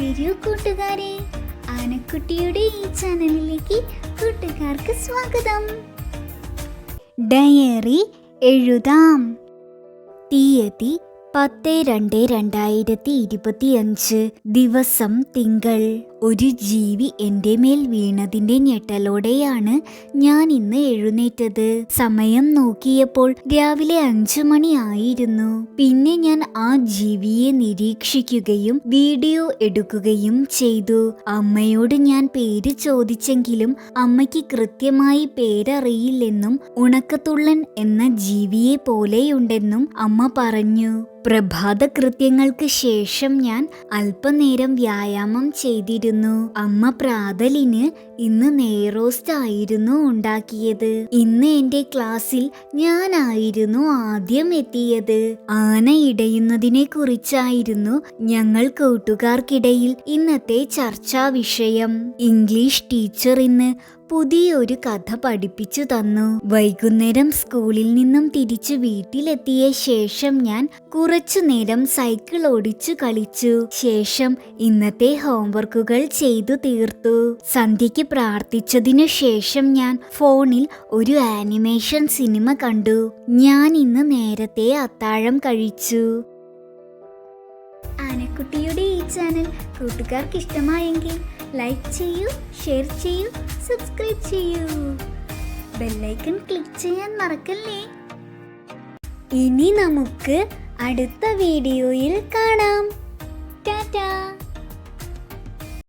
വരൂ കൂട്ടുകാരെ. ആനക്കുട്ടിയുടെ ഈ ചാനലിലേക്ക് കൂട്ടുകാർക്ക് സ്വാഗതം. ഡയറി എഴുതാം. തീയതി പത്ത് രണ്ട് രണ്ടായിരത്തി ഇരുപത്തിയഞ്ച് ദിവസം തിങ്കൾ. ഒരു ജീവി എന്റെ മേൽ വീണതിന്റെ ഞെട്ടലോടെയാണ് ഞാൻ ഇന്ന് എഴുന്നേറ്റത്. സമയം നോക്കിയപ്പോൾ രാവിലെ അഞ്ചു മണിയായിരുന്നു പിന്നെ ഞാൻ ആ ജീവിയെ നിരീക്ഷിക്കുകയും വീഡിയോ എടുക്കുകയും ചെയ്തു. അമ്മയോട് ഞാൻ പേര് ചോദിച്ചെങ്കിലും അമ്മയ്ക്ക് കൃത്യമായി പേരറിയില്ലെന്നും ഉണക്കത്തുള്ളൻ എന്ന ജീവിയെ പോലെയുണ്ടെന്നും അമ്മ പറഞ്ഞു. പ്രഭാത കൃത്യങ്ങൾക്ക് ശേഷം ഞാൻ അല്പനേരം വ്യായാമം ചെയ്തിരുന്നു. അമ്മ പ്രാതലിന് ഇന്ന് നെയ്റോസ്റ്റ് ആയിരുന്നു ഉണ്ടാക്കിയത്. ഇന്ന് എന്റെ ക്ലാസ്സിൽ ഞാനായിരുന്നു ആദ്യം എത്തിയത്. ആന ഇടയുന്നതിനെ കുറിച്ചായിരുന്നു ഞങ്ങൾ കൂട്ടുകാർക്കിടയിൽ ഇന്നത്തെ ചർച്ചാ വിഷയം. ഇംഗ്ലീഷ് ടീച്ചർ ഇന്ന് പുതിയൊരു കഥ പഠിപ്പിച്ചു തന്നു. വൈകുന്നേരം സ്കൂളിൽ നിന്നും തിരിച്ചു വീട്ടിലെത്തിയ ശേഷം ഞാൻ കുറച്ചു നേരം സൈക്കിൾ ഓടിച്ചു കളിച്ചു. ശേഷം ഇന്നത്തെ ഹോംവർക്കുകൾ ചെയ്തു തീർത്തു. സന്ധ്യയ്ക്ക് പ്രാർത്ഥിച്ചതിനു ശേഷം ഞാൻ ഫോണിൽ ഒരു ആനിമേഷൻ സിനിമ കണ്ടു. ഞാൻ ഇന്ന് നേരത്തെ അത്താഴം കഴിച്ചു. ആനക്കുട്ടിയുടെ ഈ ചാനൽ കൂട്ടുകാർക്ക് ഇഷ്ടമായെങ്കിൽ ലൈക്ക് ചെയ്യൂ ഷെയർ ചെയ്യൂ സബ്സ്ക്രൈബ് ചെയ്യൂ. ബെല്ലൈക്കൺ ക്ലിക്ക് ചെയ്യാൻ മറക്കല്ലേ? ഇനി നമുക്ക് അടുത്ത വീഡിയോയിൽ കാണാം.